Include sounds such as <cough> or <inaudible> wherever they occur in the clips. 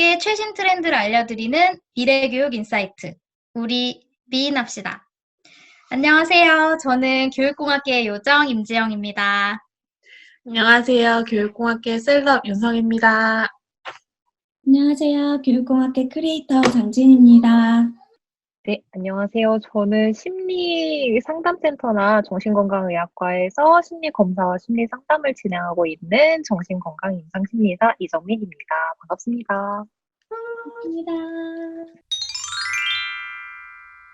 교육계의 최신 트렌드를 알려드리는 미래교육 인사이트. 우리 미인합시다. 안녕하세요. 저는 교육공학계의 요정 임지영입니다. 안녕하세요. 교육공학계 셀럽 윤성입니다. 안녕하세요. 교육공학계 크리에이터 장진입니다. 네, 안녕하세요. 저는 심리 상담센터나 정신건강의학과에서 심리 검사와 심리 상담을 진행하고 있는 정신건강 임상심리사 이정민입니다. 반갑습니다. 반갑습니다.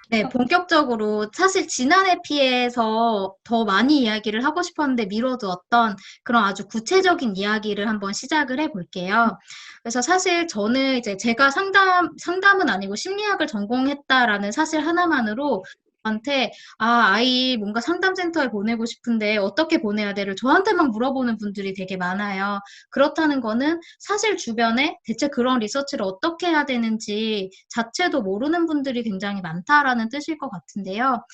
네, 본격적으로 사실 지난 에피에서 더 많이 이야기를 하고 싶었는데 미뤄두었던 그런 아주 구체적인 이야기를 한번 시작을 해볼게요. 그래서 사실 저는 이제 제가 상담, 상담은 아니고 심리학을 전공했다라는 사실 하나만으로 저 한테 아, 아이 뭔가 상담센터에 보내고 싶은데 어떻게 보내야 돼를 저한테만 물어보는 분들이 되게 많아요. 그렇다는 거는 사실 주변에 대체 그런 리서치를 어떻게 해야 되는지 자체도 모르는 분들이 굉장히 많다라는 뜻일 것 같은데요.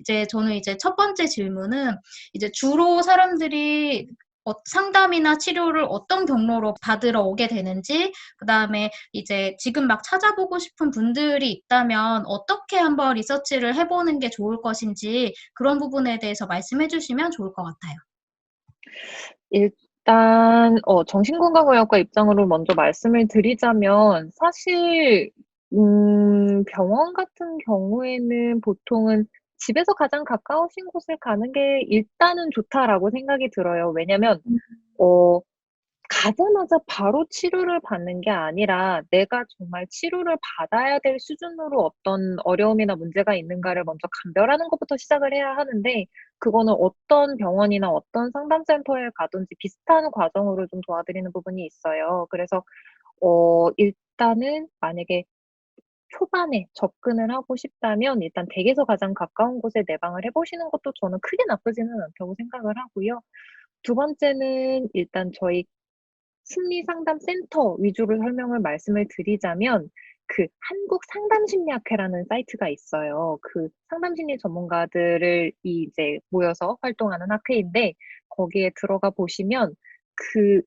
이제 저는 이제 첫 번째 질문은 이제 주로 사람들이 어, 상담이나 치료를 어떤 경로로 받으러 오게 되는지, 그 다음에 이제 지금 막 찾아보고 싶은 분들이 있다면 어떻게 한번 리서치를 해보는 게 좋을 것인지 그런 부분에 대해서 말씀해 주시면 좋을 것 같아요. 일단 어, 정신건강의학과 입장으로 먼저 말씀을 드리자면 사실 음, 병원 같은 경우에는 보통은 집에서 가장 가까우신 곳을 가는 게 일단은 좋다라고 생각이 들어요. 왜냐면 어 가자마자 바로 치료를 받는 게 아니라 내가 정말 치료를 받아야 될 수준으로 어떤 어려움이나 문제가 있는가를 먼저 감별하는 것부터 시작을 해야 하는데 그거는 어떤 병원이나 어떤 상담센터에 가든지 비슷한 과정으로 좀 도와드리는 부분이 있어요. 그래서 어 일단은 만약에 초반에 접근을 하고 싶다면 일단 댁에서 가장 가까운 곳에 내방을 해 보시는 것도 저는 크게 나쁘지는 않다고 생각을 하고요. 두 번째는 일단 저희 심리상담센터 위주로 설명을 말씀을 드리자면 그 한국 상담심리학회라는 사이트가 있어요. 그 상담심리 전문가들을 이제 모여서 활동하는 학회인데 거기에 들어가 보시면 그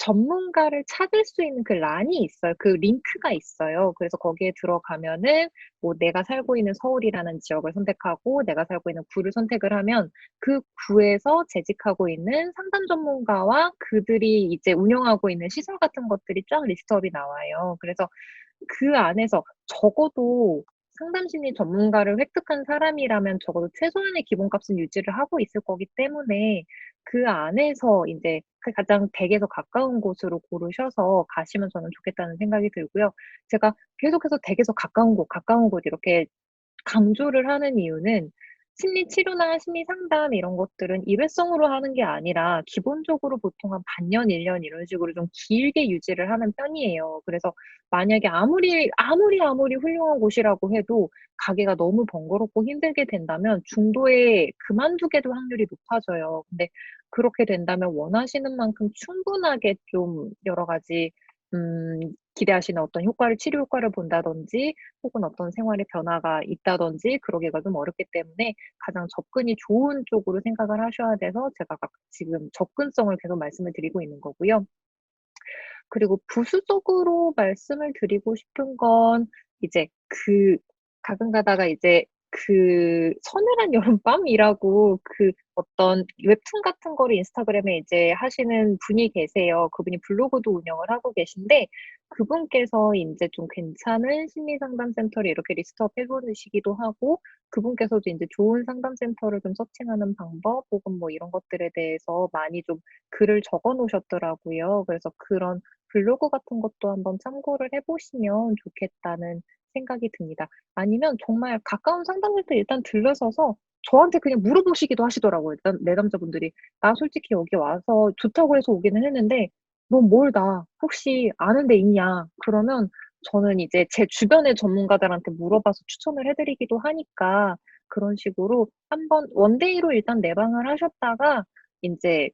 전문가를 찾을 수 있는 그 란이 있어요. 그 링크가 있어요. 그래서 거기에 들어가면은 뭐 내가 살고 있는 서울이라는 지역을 선택하고 내가 살고 있는 구를 선택을 하면 그 구에서 재직하고 있는 상담 전문가와 그들이 이제 운영하고 있는 시설 같은 것들이 쫙 리스트업이 나와요. 그래서 그 안에서 적어도 상담 심리 전문가를 획득한 사람이라면 적어도 최소한의 기본값은 유지를 하고 있을 거기 때문에 그 안에서 인제 그 가장 댁에서 가까운 곳으로 고르셔서 가시면 저는 좋겠다는 생각이 들고요. 제가 계속해서 댁에서 가까운 곳, 가까운 곳 이렇게 강조를 하는 이유는 심리 치료나 심리 상담 이런 것들은 일회성으로 하는 게 아니라 기본적으로 보통 한 반년, 1년 이런 식으로 좀 길게 유지를 하는 편이에요. 그래서 만약에 아무리, 아무리, 아무리 훌륭한 곳이라고 해도 가기가 너무 번거롭고 힘들게 된다면 중도에 그만두게도 확률이 높아져요. 근데 그렇게 된다면 원하시는 만큼 충분하게 좀 여러 가지 음 기대하시는 어떤 효과를 치료 효과를 본다든지 혹은 어떤 생활의 변화가 있다든지 그러기가 좀 어렵기 때문에 가장 접근이 좋은 쪽으로 생각을 하셔야 돼서 제가 지금 접근성을 계속 말씀을 드리고 있는 거고요. 그리고 부수적으로 말씀을 드리고 싶은 건 이제 그 가끔 가다가 이제 그 서늘한 <laughs> 여름밤이라고 그 어떤 웹툰 같은 거를 인스타그램에 이제 하시는 분이 계세요. 그분이 블로그도 운영을 하고 계신데 그분께서 인제 좀 괜찮은 심리 상담 센터를 이렇게 리스트업 해 보시기도 하고 그분께서도 인제 좋은 상담 센터를 좀 서칭하는 방법 혹은 뭐 이런 것들에 대해서 많이 좀 글을 적어 놓으셨더라고요. 그래서 그런 블로그 같은 것도 한번 참고를 해 보시면 좋겠다는 생각이 듭니다. 아니면 정말 가까운 상담센터 일단 들르셔서 저한테 그냥 물어보시기도 하시더라고요. 일단 내담자분들이 "나 솔직히 여기 와서 좋다고 해서 오기는 했는데 넌 멀다. 혹시 아는 데 있냐?" 그러면 저는 이제 제 주변의 전문가들한테 물어봐서 추천을 해 드리기도 하니까 그런 식으로 한번 원데이로 일단 내방을 하셨다가 인제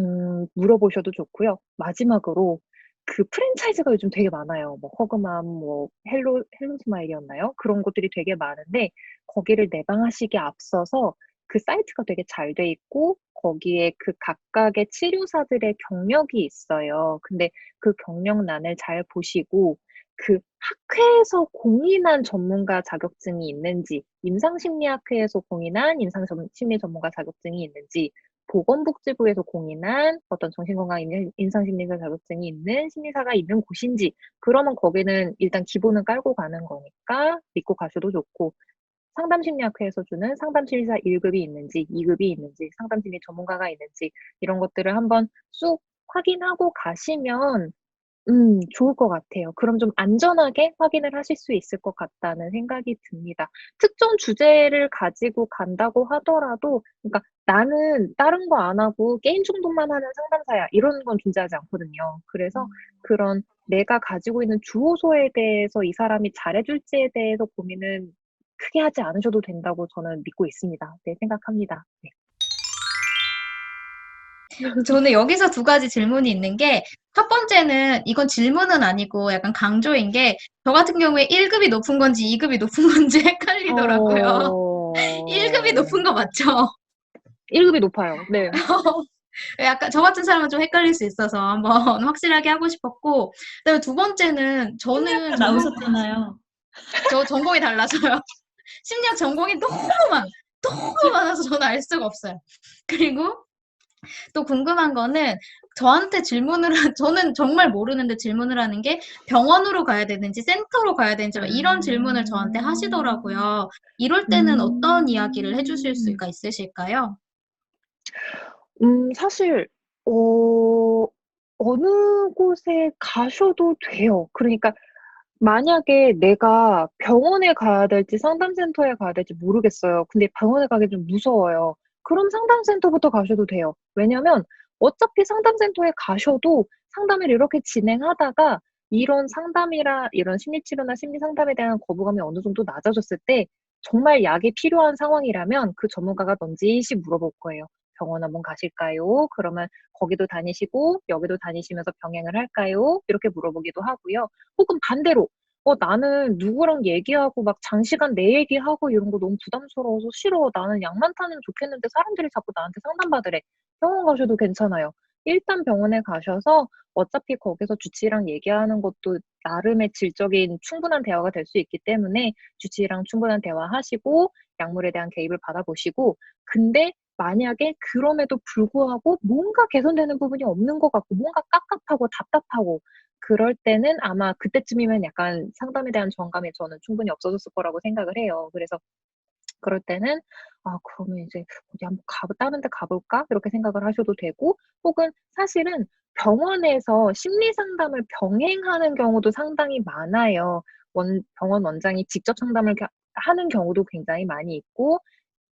음 물어보셔도 좋고요. 마지막으로 그 프랜차이즈가 요즘 되게 많아요. 뭐 허그맘 뭐 헬로 헬로 스마일이었나요? 그런 곳들이 되게 많은데 거기를 내방하시기에 앞서서 그 사이트가 되게 잘 돼 있고 거기에 그 각각의 치료사들의 경력이 있어요. 근데 그 경력란을 잘 보시고 그 학회에서 공인한 전문가 자격증이 있는지, 임상심리학회에서 공인한 임상심리 전문가 자격증이 있는지, 보건복지부에서 공인한 어떤 정신건강 임- 임상심리사 자격증이 있는 심리사가 있는 곳인지, 그러면 거기는 일단 기본은 깔고 가는 거니까 믿고 가셔도 좋고, 상담심리학회에서 주는 상담심리사 1급이 있는지, 2급이 있는지, 상담심리 전문가가 있는지, 이런 것들을 한번 쑥 확인하고 가시면 음, 좋을 것 같아요. 그럼 좀 안전하게 확인을 하실 수 있을 것 같다는 생각이 듭니다. 특정 주제를 가지고 간다고 하더라도, 그러니까 나는 다른 거 안 하고 게임 중독만 하는 상담사야. 이런 건 존재하지 않거든요. 그래서 그런 내가 가지고 있는 주호소에 대해서 이 사람이 잘해 줄지에 대해서 고민은 크게 하지 않으셔도 된다고 저는 믿고 있습니다. 네, 생각합니다. 네. <laughs> 저는 여기서 두 가지 질문이 있는 게, 첫 번째는 이건 질문은 아니고 약간 강조인 게, 저 같은 경우에 1급이 높은 건지 2급이 높은 건지 <laughs> 헷갈리더라고요. 어... 1급이 높은 거 맞죠? 1급이 높아요. 네. <laughs> 약간 저 같은 사람은 좀 헷갈릴 수 있어서 한번 확실하게 하고 싶었고, 그다음에 두 번째는 저는 나오셨잖아요. 저 전공이 달라서요. 심리학 전공이 너무 많, 너무 많아서 저는 알 수가 없어요. 그리고 또 궁금한 거는 저한테 질문을 한, 저는 정말 모르는데 질문을 하는 게 병원으로 가야 되는지 센터로 가야 되는지 막 이런 질문을 저한테 하시더라고요. 이럴 때는 어떤 이야기를 해주실 수가 있으실까요? 음, 사실, 어, 어느 곳에 가셔도 돼요. 그러니까, 만약에 내가 병원에 가야 될지 상담센터에 가야 될지 모르겠어요. 근데 병원에 가기 좀 무서워요. 그럼 상담센터부터 가셔도 돼요. 왜냐면 어차피 상담센터에 가셔도 상담을 이렇게 진행하다가 이런 상담이라 이런 심리치료나 심리상담에 대한 거부감이 어느 정도 낮아졌을 때 정말 약이 필요한 상황이라면 그 전문가가 넌지시 물어볼 거예요. 병원 한번 가실까요? 그러면 거기도 다니시고 여기도 다니시면서 병행을 할까요? 이렇게 물어보기도 하고요. 혹은 반대로 어, 나는 누구랑 얘기하고 막 장시간 내 얘기하고 이런 거 너무 부담스러워서 싫어. 나는 약만 타면 좋겠는데 사람들이 자꾸 나한테 상담받으래. 병원 가셔도 괜찮아요. 일단 병원에 가셔서 어차피 거기서 주치의랑 얘기하는 것도 나름의 질적인 충분한 대화가 될 수 있기 때문에 주치의랑 충분한 대화하시고 약물에 대한 개입을 받아보시고 근데 만약에 그럼에도 불구하고 뭔가 개선되는 부분이 없는 것 같고 뭔가 깝깝하고 답답하고 그럴 때는 아마 그때쯤이면 약간 상담에 대한 정감이 저는 충분히 없어졌을 거라고 생각을 해요. 그래서 그럴 때는 아 그러면 이제 어디 한번 가 다른 데 가볼까? 이렇게 생각을 하셔도 되고 혹은 사실은 병원에서 심리 상담을 병행하는 경우도 상당히 많아요. 원 병원 원장이 직접 상담을 겨 하는 경우도 굉장히 많이 있고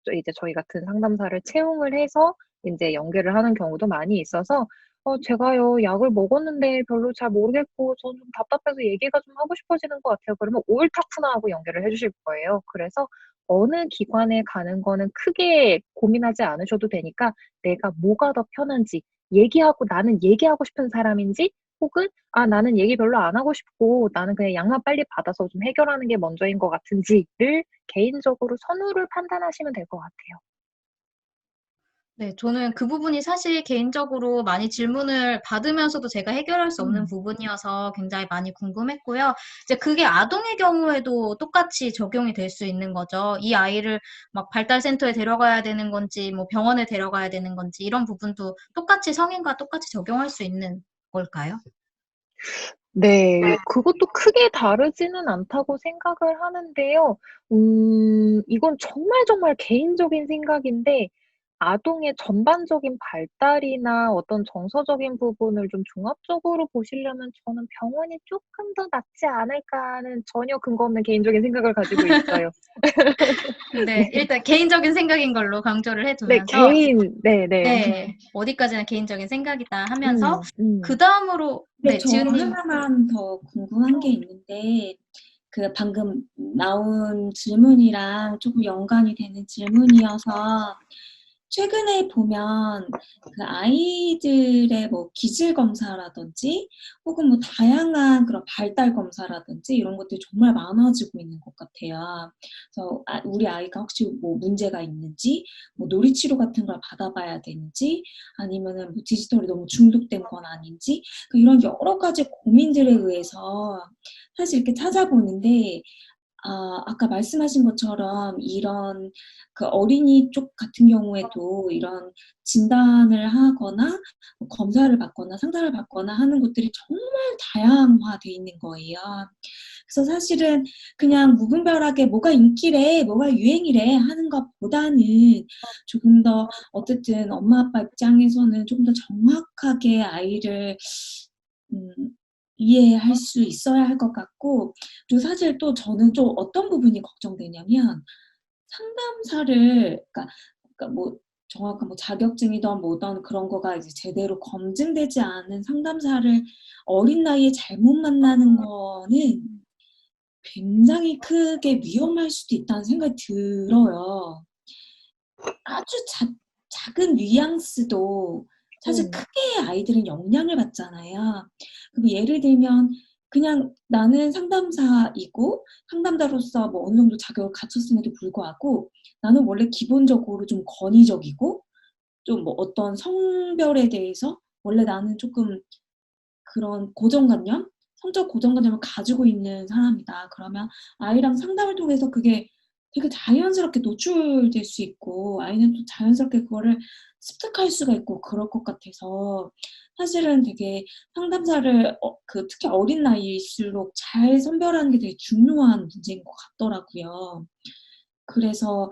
또 이제 저희 같은 상담사를 채용을 해서 인제 연계를 하는 경우도 많이 있어서 " 어 제가요 약을 먹었는데 별로 잘 모르겠고 저는 좀 답답해서 얘기가 좀 하고 싶어지는 것 같아요." 그러면 옳다쿠나하고 연결을 해 주실 거예요. 그래서 어느 기관에 가는 거는 크게 고민하지 않으셔도 되니까 내가 뭐가 더 편한지 얘기하고 나는 얘기하고 싶은 사람인지 혹은 '아 나는 얘기 별로 안 하고 싶고 나는 그냥 약만 빨리 받아서 좀 해결하는 게 먼저인 것 같은지.'를 개인적으로 선호를 판단하시면 될 것 같아요. 네. 저는 그 부분이 사실 개인적으로 많이 질문을 받으면서도 제가 해결할 수 없는 음. 부분이어서 굉장히 많이 궁금했고요. 이제 그게 아동의 경우에도 똑같이 적용이 될 수 있는 거죠. 이 아이를 막 발달센터에 데려가야 되는 건지 뭐 병원에 데려가야 되는 건지 이런 부분도 똑같이 성인과 똑같이 적용할 수 있는 걸까요? 네. 그것도 크게 다르지는 않다고 생각을 하는데요. 음 이건 정말 정말 개인적인 생각인데 아동의 전반적인 발달이나 어떤 정서적인 부분을 좀 종합적으로 보시려면 저는 '병원이 쪼끔 더 낫지 않을까.' 하는 전혀 근거 없는 개인적인 생각을 가지고 있어요. <laughs> 네. 일단 개인적인 생각인 걸로 강조를 해 <laughs> 네. 두면서 개인 네 네. 네. 어디까지나 개인적인 생각이다 하면서 음. 음. 그 다음으로 근데 네. 저 지은 님 하나만 더 궁금한 게 있는데 그 방금 나온 질문이랑 조금 연관이 되는 질문이어서 최근에 보면 그 아이들의 뭐 기질 검사라든지 혹은 뭐 다양한 그런 발달 검사라든지 이런 것들이 정말 많아지고 있는 것 같아요. 그래서 아- 우리 아이가 혹시 뭐 문제가 있는지, 뭐 놀이 치료 같은 걸 받아봐야 되는지, 아니면은 뭐 디지털에 너무 중독된 건 아닌지, 그 이런 여러 가지 고민들에 의해서 사실 이렇게 찾아보는데 아, 아까 말씀하신 것처럼 이런 그 어린이 쪽 같은 경우에도 이런 진단을 하거나 뭐 검사를 받거나 상담을 받거나 하는 것들이 정말 다양화돼 있는 거예요. 그래서 사실은 그냥 무분별하게 뭐가 인기래, 뭐가 유행이래 하는 것보다는 조금 더 어쨌든 엄마 아빠 입장에서는 조금 더 정확하게 아이를 음, 이해할 수 있어야 할 것 같고 그리고 사실 또 저는 좀 어떤 부분이 걱정되냐면 상담사를 그러니까, 그러니까 뭐 정확한 뭐 자격증이든 뭐든 그런 거가 이제 제대로 검증되지 않은 상담사를 어린 나이에 잘못 만나는 거는 굉장히 크게 위험할 수도 있다는 생각이 들어요. 아주 자, 작은 뉘앙스도 사실 음. 크게 아이들은 영향을 받잖아요. 그럼 예를 들면 그냥 나는 상담사이고 상담자로서 뭐 어느 정도 자격을 갖췄음에도 불구하고 나는 원래 기본적으로 좀 권위적이고 좀 뭐 어떤 성별에 대해서 원래 나는 조금 그런 고정관념, 성적 고정관념을 가지고 있는 사람이다. 그러면 아이랑 상담을 통해서 그게 되게 자연스럽게 노출될 수 있고 아이는 또 자연스럽게 그거를 습득할 수가 있고 그럴 것 같아서 사실은 되게 상담사를 어, 그 특히 어린 나이일수록 잘 선별하는 게 되게 중요한 문제인 것 같더라고요. 그래서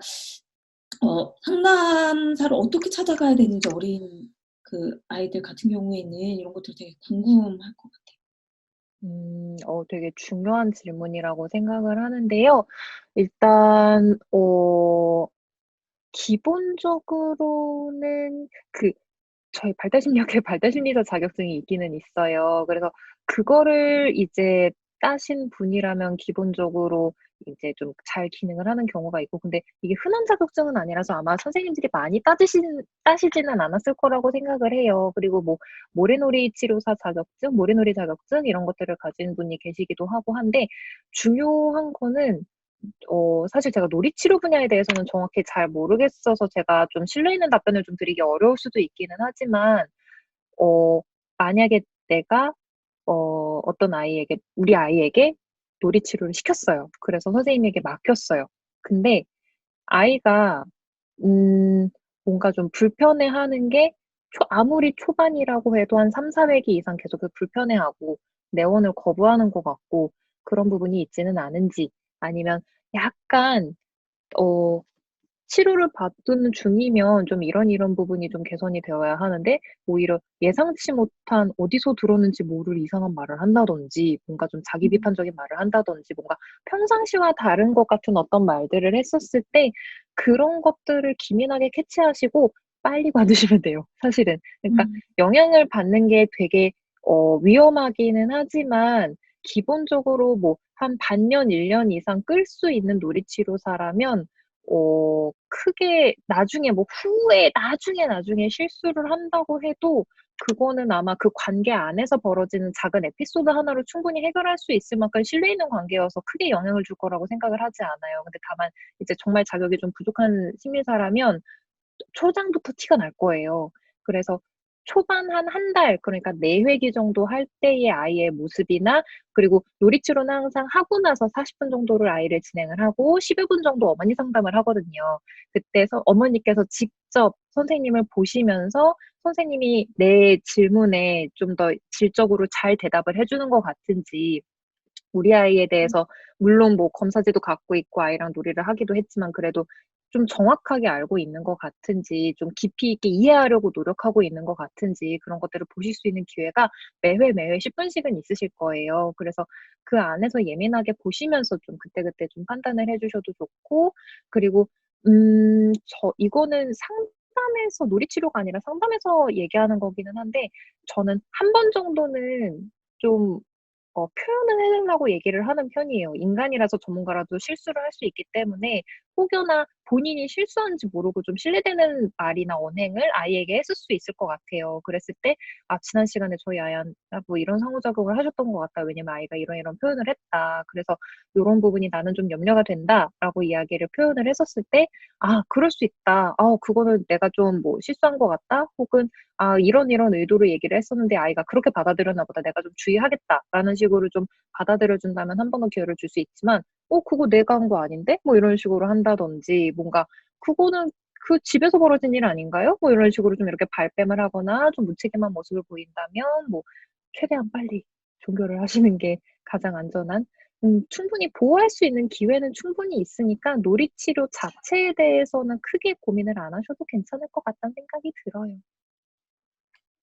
어, 상담사를 어떻게 찾아가야 되는지 어린 그 아이들 같은 경우에는 이런 것들 되게 궁금할 것 같아요. 음, 어, 되게 중요한 질문이라고 생각을 하는데요. 일단, 어, 기본적으로는 그, 저희 발달심리학회 <laughs> 발달심리사 자격증이 있기는 있어요. 그래서 그거를 이제 따신 분이라면 기본적으로 이제 좀 잘 기능을 하는 경우가 있고, 근데 이게 흔한 자격증은 아니라서 아마 선생님들이 많이 따지신, 따시지는 않았을 거라고 생각을 해요. 그리고 뭐, 모래놀이 치료사 자격증, 모래놀이 자격증, 이런 것들을 가진 분이 계시기도 하고 한데, 중요한 거는, 어, 사실 제가 놀이 치료 분야에 대해서는 정확히 잘 모르겠어서 제가 좀 신뢰 있는 답변을 좀 드리기 어려울 수도 있기는 하지만, 어, 만약에 내가, 어, 어떤 아이에게, 우리 아이에게 놀이 치료를 시켰어요. 그래서 선생님에게 맡겼어요. 근데 아이가, 음, 뭔가 좀 불편해 하는 게 초- 아무리 초반이라고 해도 한 3, 4회기 이상 계속 그 불편해 하고 내원을 거부하는 것 같고 그런 부분이 있지는 않은지 아니면 약간, 어, 치료를 받는 중이면 좀 이런 이런 부분이 좀 개선이 되어야 하는데 오히려 예상치 못한 어디서 들었는지 모를 이상한 말을 한다든지 뭔가 좀 자기 비판적인 말을 한다든지 뭔가 평상시와 다른 것 같은 어떤 말들을 했었을 때 그런 것들을 기민하게 캐치하시고 빨리 <laughs> 받으시면 돼요. 사실은. 그러니까 음. 영향을 받는 게 되게 어, 위험하기는 하지만 기본적으로 뭐 한 반년, 1년 이상 끌 수 있는 놀이치료사라면 어, 크게 나중에 뭐 후에 나중에 나중에 실수를 한다고 해도 그거는 아마 그 관계 안에서 벌어지는 작은 에피소드 하나로 충분히 해결할 수 있을 만큼 신뢰 있는 관계여서 크게 영향을 줄 거라고 생각을 하지 않아요. 근데 다만 이제 정말 자격이 좀 부족한 심리사라면 초장부터 티가 날 거예요. 그래서 초반 한 한 달, 그러니까 4회기 정도 할 때의 아이의 모습이나 그리고 놀이치료는 항상 하고 나서 40분 정도를 아이를 진행을 하고 10여 분 정도 어머니 상담을 하거든요. 그때서 어머니께서 직접 선생님을 보시면서 선생님이 내 질문에 좀 더 질적으로 잘 대답을 해주는 것 같은지 우리 아이에 대해서 물론 뭐 검사지도 갖고 있고 아이랑 놀이를 하기도 했지만 그래도 좀 정확하게 알고 있는 것 같은지 좀 깊이 있게 이해하려고 노력하고 있는 것 같은지 그런 것들을 보실 수 있는 기회가 매회 매회 10분씩은 있으실 거예요. 그래서 그 안에서 예민하게 보시면서 좀 그때그때 좀 판단을 해주셔도 좋고 그리고 음, 저 이거는 상담에서 놀이치료가 아니라 상담에서 얘기하는 거기는 한데 저는 한 번 정도는 좀 어, 표현을 해달라고 얘기를 하는 편이에요. 인간이라서 전문가라도 실수를 할 수 있기 때문에 혹여나 본인이 실수한지 모르고 좀 신뢰되는 말이나 언행을 아이에게 했을 수 있을 것 같아요. 그랬을 때, 아, 지난 시간에 저희 아이한테 뭐 이런 상호작용을 하셨던 것 같다. 왜냐면 아이가 이런 이런 표현을 했다. 그래서 이런 부분이 나는 좀 염려가 된다 라고 이야기를 표현을 했었을 때, 아, 그럴 수 있다. 아, 그거는 내가 좀 뭐 실수한 것 같다. 혹은 아, 이런 이런 의도로 얘기를 했었는데 아이가 그렇게 받아들였나 보다. 내가 좀 주의하겠다 라는 식으로 좀 받아들여 준다면 한 번 더 기회를 줄 수 있지만, 어, 그거 내가 한 거 아닌데? 뭐 이런 식으로 한다든지 뭔가 그거는 그 집에서 벌어진 일 아닌가요? 뭐 이런 식으로 좀 이렇게 발뺌을 하거나 좀 무책임한 모습을 보인다면 뭐 최대한 빨리 종교를 하시는 게 가장 안전한 음, 충분히 보호할 수 있는 기회는 충분히 있으니까 놀이치료 자체에 대해서는 크게 고민을 안 하셔도 괜찮을 것 같다는 생각이 들어요.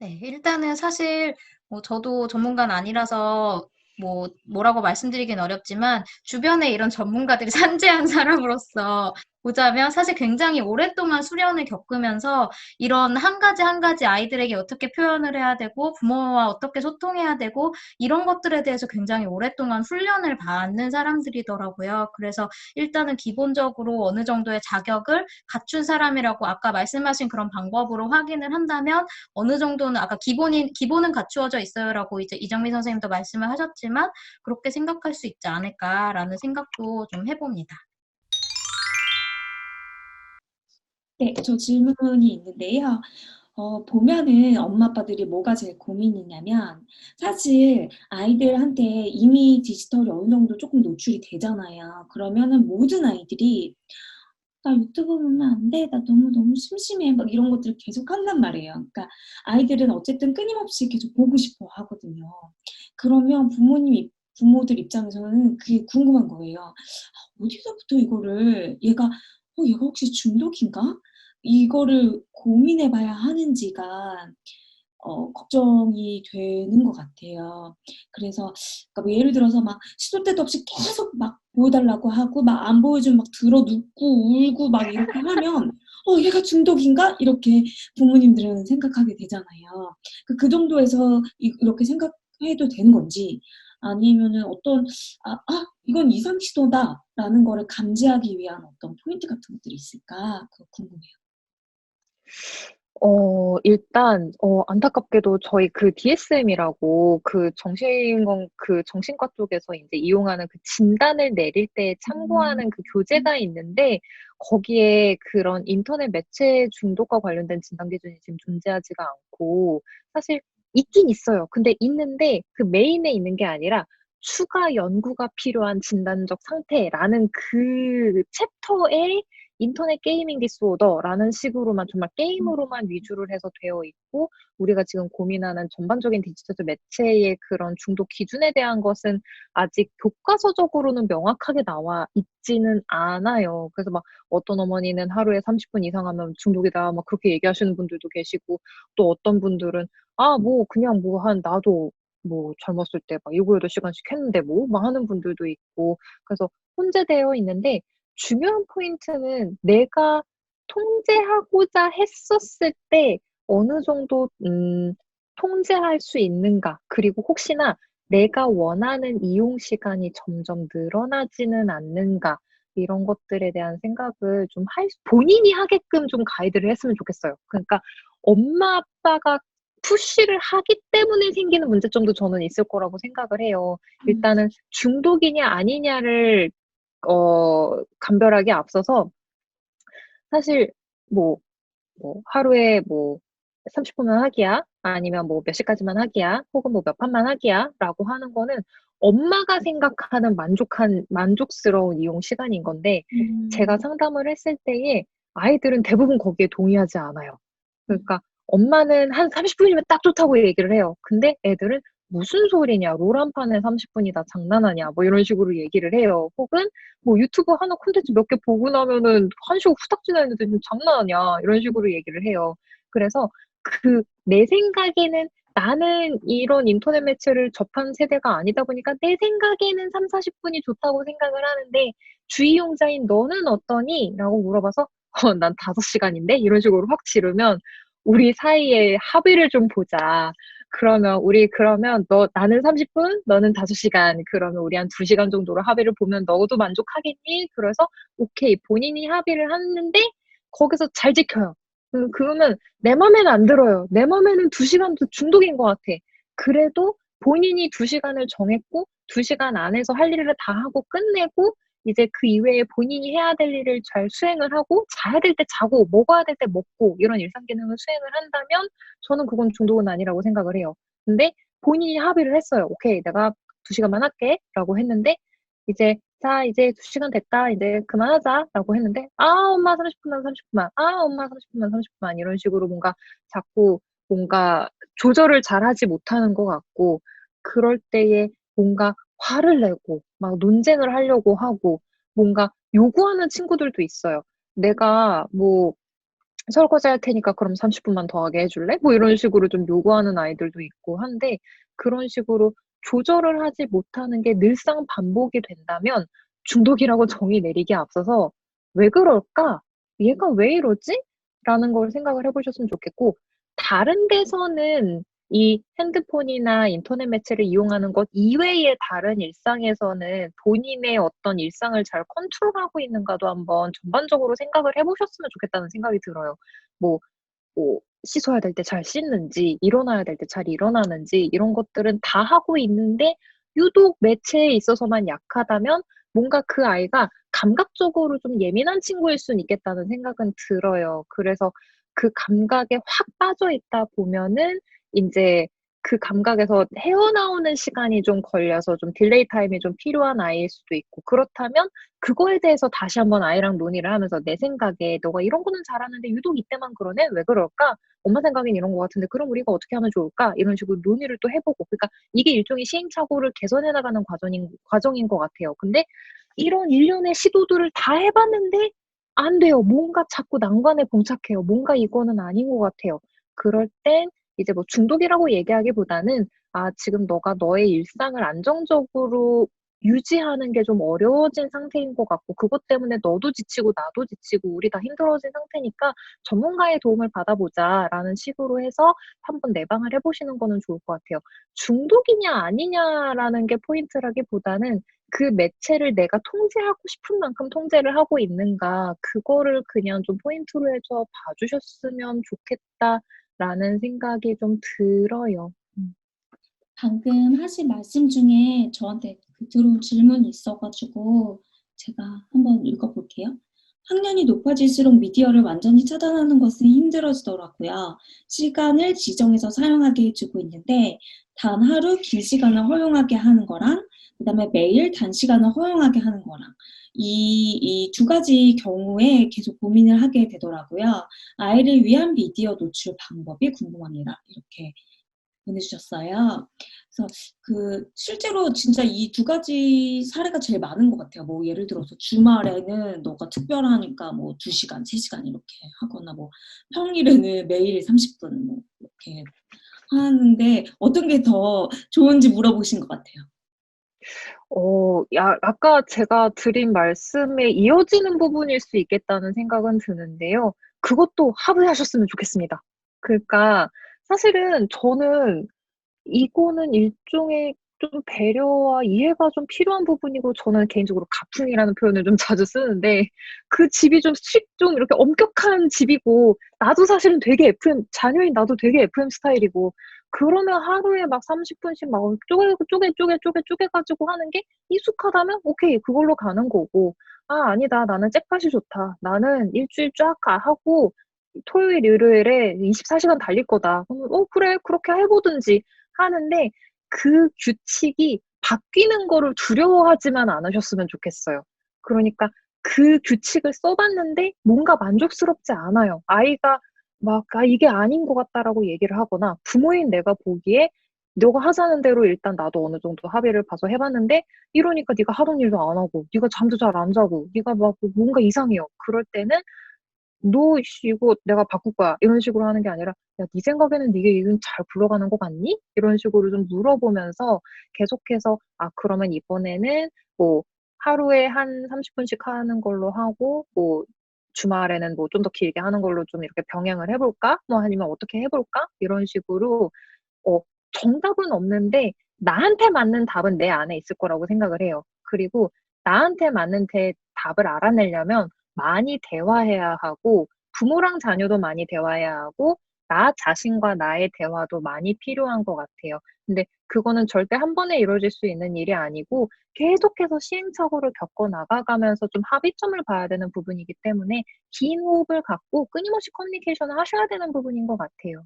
네, 일단은 사실 뭐 저도 전문가는 아니라서 뭐 뭐라고 말씀드리긴 어렵지만 주변에 이런 전문가들이 <laughs> 산재한 사람으로서 보자면 사실 굉장히 오랫동안 수련을 겪으면서 이런 한 가지 한 가지 아이들에게 어떻게 표현을 해야 되고 부모와 어떻게 소통해야 되고 이런 것들에 대해서 굉장히 오랫동안 훈련을 받는 사람들이더라고요. 그래서 일단은 기본적으로 어느 정도의 자격을 갖춘 사람이라고 아까 말씀하신 그런 방법으로 확인을 한다면 어느 정도는 아까 기본인 기본은 갖추어져 있어요라고 이제 이정미 선생님도 말씀을 하셨지만 그렇게 생각할 수 있지 않을까라는 생각도 좀 해봅니다. 네, 저 질문이 있는데요. 어, 보면은 엄마 아빠들이 뭐가 제일 고민이냐면 사실 아이들한테 이미 디지털이 어느 정도 조금 노출이 되잖아요. 그러면은 모든 아이들이 나 유튜브 보면 안 돼. 나 너무 너무 심심해. 막 이런 것들을 계속 한단 말이에요. 그러니까 아이들은 어쨌든 끊임없이 계속 보고 싶어 하거든요. 그러면 부모님 입- 부모들 입장에서는 그게 궁금한 거예요. 아, 어디서부터 이거를 얘가 어, 얘가 혹시 중독인가? 이거를 고민해 봐야 하는지가 어, 걱정이 되는 것 같아요. 그래서 그러니까 뭐 예를 들어서 막 시도 때도 없이 계속 막 보여달라고 하고 막 안 보여주면 막 들어 눕고 울고 막 이렇게 하면 어, 얘가 중독인가? 이렇게 부모님들은 생각하게 되잖아요. 그, 그 정도에서 이, 이렇게 생각해도 되는 건지 아니면은 어떤 아, 아 이건 이상 시도다라는 거를 감지하기 위한 어떤 포인트 같은 것들이 있을까? 그거 궁금해요. 어, 일단, 어, 안타깝게도 저희 그 DSM이라고 그 정신건, 그 정신과 쪽에서 이제 이용하는 그 진단을 내릴 때 참고하는 그 교재가 있는데, 거기에 그런 인터넷 매체 중독과 관련된 진단 기준이 지금 존재하지가 않고, 사실 있긴 있어요. 근데 있는데 그 메인에 있는 게 아니라 추가 연구가 필요한 진단적 상태라는 그 챕터에 인터넷 게이밍 디스오더라는 식으로만 정말 게임으로만 위주를 해서 되어 있고 우리가 지금 고민하는 전반적인 디지털 매체의 그런 중독 기준에 대한 것은 아직 교과서적으로는 명확하게 나와 있지는 않아요. 그래서 막 어떤 어머니는 하루에 30분 이상 하면 중독이다 막 그렇게 얘기하시는 분들도 계시고 또 어떤 분들은 아, 뭐 그냥 뭐 한 나도 뭐 젊었을 때 막 7, 8시간씩 했는데 뭐 막 하는 분들도 있고 그래서 혼재되어 있는데 중요한 포인트는 내가 통제하고자 했었을 때 어느 정도 음, 통제할 수 있는가 그리고 혹시나 내가 원하는 이용 시간이 점점 늘어나지는 않는가 이런 것들에 대한 생각을 좀 할, 본인이 하게끔 좀 가이드를 했으면 좋겠어요. 그러니까 엄마 아빠가 푸시를 하기 때문에 생기는 문제점도 저는 있을 거라고 생각을 해요. 일단은 중독이냐 아니냐를 어, 감별하기 앞서서 사실 뭐, 뭐 하루에 뭐 30분만 하기야 아니면 뭐 몇 시까지만 하기야 혹은 뭐 몇 판만 하기야 라고 하는 거는 엄마가 생각하는 만족한 만족스러운 이용 시간인 건데 제가 상담을 했을 때에 아이들은 대부분 거기에 동의하지 않아요. 그러니까 엄마는 한 30분이면 딱 좋다고 얘기를 해요. 근데 애들은 무슨 소리냐, 롤 한 판에 30분이다, 장난하냐, 뭐 이런 식으로 얘기를 해요. 혹은 뭐 유튜브 하나 콘텐츠 몇 개 보고 나면은 한 시간 후딱 지나는데 좀 장난하냐, 이런 식으로 얘기를 해요. 그래서 그 내 생각에는 나는 이런 인터넷 매체를 접한 세대가 아니다 보니까 내 생각에는 3, 40분이 좋다고 생각을 하는데 주이용자인 너는 어떠니? 라고 물어봐서 어, 난 5시간인데? 이런 식으로 확 지르면 우리 사이에 합의를 좀 보자. 그러면 우리 그러면 너 나는 30분, 너는 5시간. 그러면 우리 한 2시간 정도로 합의를 보면 너도 만족하겠니? 그래서 오케이. 본인이 합의를 했는데 거기서 잘 지켜요. 음, 그러면 내 맘에는 안 들어요. 내 맘에는 2시간도 중독인 것 같아. 그래도 본인이 2시간을 정했고 2시간 안에서 할 일을 다 하고 끝내고 이제 그 이외에 본인이 해야 될 일을 잘 수행을 하고 자야 될 때 자고 먹어야 될 때 먹고 이런 일상 기능을 수행을 한다면 저는 그건 중독은 아니라고 생각을 해요. 근데 본인이 합의를 했어요. 오케이, 내가 2시간만 할게. 라고 했는데 이제 자, 이제 2시간 됐다. 이제 그만하자. 라고 했는데 아, 엄마 30분만 30분만. 아, 엄마 30분만 30분만. 이런 식으로 뭔가 자꾸 뭔가 조절을 잘 하지 못하는 것 같고 그럴 때에 뭔가 화를 내고 막 논쟁을 하려고 하고 뭔가 요구하는 친구들도 있어요. 내가 뭐 설거지 할 테니까 그럼 30분만 더 하게 해줄래? 뭐 이런 식으로 좀 요구하는 아이들도 있고 한데 그런 식으로 조절을 하지 못하는 게 늘상 반복이 된다면 중독이라고 <laughs> 정의 내리기에 앞서서 왜 그럴까? 얘가 왜 이러지? 라는 걸 생각을 해보셨으면 좋겠고 다른 데서는 이 핸드폰이나 인터넷 매체를 이용하는 것 이외의 다른 일상에서는 본인의 어떤 일상을 잘 컨트롤하고 있는가도 한번 전반적으로 생각을 해보셨으면 좋겠다는 생각이 들어요. 뭐, 뭐 씻어야 될 때 잘 씻는지, 일어나야 될 때 잘 일어나는지 이런 것들은 다 하고 있는데 유독 매체에 있어서만 약하다면 뭔가 그 아이가 감각적으로 좀 예민한 친구일 수는 있겠다는 생각은 들어요. 그래서 그 감각에 확 빠져 있다 보면은 인제 그 감각에서 헤어나오는 시간이 좀 걸려서 좀 딜레이 타임이 좀 필요한 아이일 수도 있고 그렇다면 그거에 대해서 다시 한번 아이랑 논의를 하면서 "내 생각에 너가 이런 거는 잘하는데 유독 이때만 그러네? 왜 그럴까? 엄마 생각엔 이런 것 같은데 그럼 우리가 어떻게 하면 좋을까?" 이런 식으로 논의를 또 해 보고 그러니까 이게 일종의 시행착오를 개선해 나가는 과정인 과정인 것 같아요. 근데 이런 일련의 시도들을 다 해 봤는데 안 돼요. 뭔가 자꾸 난관에 봉착해요. 뭔가 이거는 아닌 것 같아요. 그럴 땐 이제 뭐 중독이라고 얘기하기보다는 '아 지금 너가 너의 일상을 안정적으로 유지하는 게 좀 어려워진 상태인 것 같고 그것 때문에 너도 지치고 나도 지치고 우리 다 힘들어진 상태니까 전문가의 도움을 받아보자.'라는 식으로 해서 한번 내방을 해 보시는 거는 좋을 것 같아요. 중독이냐 아니냐라는 게 포인트라기보다는 그 매체를 내가 통제하고 싶은 만큼 통제를 하고 있는가 그거를 그냥 좀 포인트로 해서 봐 주셨으면 좋겠다라는 생각이 좀 들어요. 음. 방금 하신 말씀 중에 저한테 그 들어온 질문이 있어 가지고 제가 한번 읽어 볼게요. 학년이 높아질수록 미디어를 완전히 차단하는 것은 힘들어지더라고요. 시간을 지정해서 사용하게 해 주고 있는데 단 하루 긴 시간을 허용하게 하는 거랑 그 다음에 매일 단시간을 허용하게 하는 거랑 이이두 가지 경우에 계속 고민을 하게 되더라고요. "아이를 위한 미디어 노출 방법이 궁금합니다." 이렇게 보내주셨어요. 그래서 그 실제로 진짜 이 두 가지 사례가 제일 많은 것 같아요. 뭐 예를 들어서 주말에는 너가 특별하니까 뭐2 시간, 3 시간 이렇게 하거나 뭐 평일에는 매일 30분 뭐 이렇게 하는데 어떤 게 더 좋은지 물어보신 것 같아요. 어 야 아까 제가 드린 말씀에 이어지는 부분일 수 있겠다는 생각은 드는데요. 그것도 합의하셨으면 좋겠습니다. 그러니까 사실은 저는 이거는 일종의 좀 배려와 이해가 좀 필요한 부분이고 저는 개인적으로 가풍이라는 표현을 좀 자주 쓰는데 그 집이 좀식좀 이렇게 엄격한 집이고 나도 사실은 되게 FM 자녀인 나도 되게 FM 스타일이고 그러면 하루에 막 30 분씩 막 쪼개 쪼개 쪼개 쪼개 쪼개 가지고 하는 게 익숙하다면 오케이 그걸로 가는 거고 '아 아니다. 나는 잭팟이 좋다. 나는 1 주일 쫙가 하고 토요일, 일요일에 24 시간 달릴 거다.' 그러면 '어 그래. 그렇게 해 보든지.' 하는데 그 규칙이 바뀌는 거를 두려워하지만 않으셨으면 좋겠어요. 그러니까 그 규칙을 써 봤는데 뭔가 만족스럽지 않아요. 아이가 막 "아 이게 아닌 것 같다."라고 얘기를 하거나 부모인 내가 보기에 "너가 하자는 대로 일단 나도 어느 정도 합의를 봐서 해 봤는데 이러니까 네가 하던 일도 안 하고 네가 잠도 잘 안 자고 네가 막 뭔가 이상해요." 그럴 때는 "너 씨 이거 내가 바꿀 거야." 이런 식으로 하는 게 아니라 "야 네 생각에는 이게 이건 잘 굴러가는 것 같니?" 이런 식으로 좀 물어보면서 계속해서 "아 그러면 이번에는 뭐 하루에 한 30 분씩 하는 걸로 하고 뭐 주말에는 뭐 좀 더 길게 하는 걸로 좀 이렇게 병행을 해 볼까? 뭐 아니면 어떻게 해 볼까?" 이런 식으로 어 정답은 없는데 나한테 맞는 답은 내 안에 있을 거라고 생각을 해요. 그리고 나한테 맞는 대, 답을 알아내려면 많이 대화해야 하고 부모랑 자녀도 많이 대화해야 하고 나 자신과 나의 대화도 많이 필요한 것 같아요. 근데 그거는 절대 한 번에 이루어질 수 있는 일이 아니고 계속해서 시행착오를 겪어 나가가면서 좀 합의점을 봐야 되는 부분이기 때문에 긴 호흡을 갖고 끊임없이 커뮤니케이션을 하셔야 되는 부분인 것 같아요.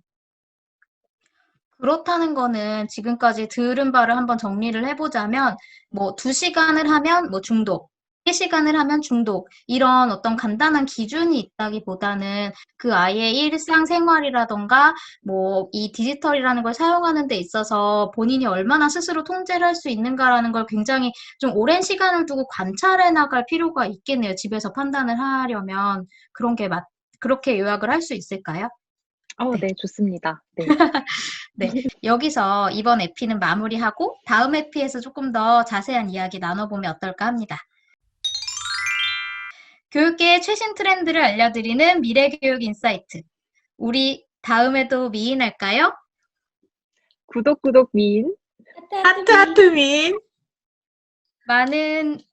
그렇다는 거는 지금까지 들은 바를 한번 정리를 해보자면, 뭐, 두 시간을 하면 뭐 중독, 세 시간을 하면 중독, 이런 어떤 간단한 기준이 있다기보다는 그 아이의 일상생활이라던가, 뭐, 이 디지털이라는 걸 사용하는 데 있어서 본인이 얼마나 스스로 통제를 할 수 있는가라는 걸 굉장히 좀 오랜 시간을 두고 관찰해 나갈 필요가 있겠네요. 집에서 판단을 하려면. 그런 게 맞, 그렇게 요약을 할 수 있을까요? 어, 네. 네, 좋습니다. 네. <laughs> 네, 여기서 이번 에피는 마무리하고 다음 에피에서 조금 더 자세한 이야기 나눠보면 어떨까 합니다. 교육계의 최신 트렌드를 알려드리는 미래교육 인사이트. 우리 다음에도 미인할까요? 구독, 구독, 미인. 하트 하트민. 많은 빨리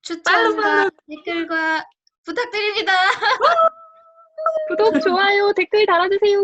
추천과. 댓글과 부탁드립니다. 구독, 좋아요, 댓글 달아주세요.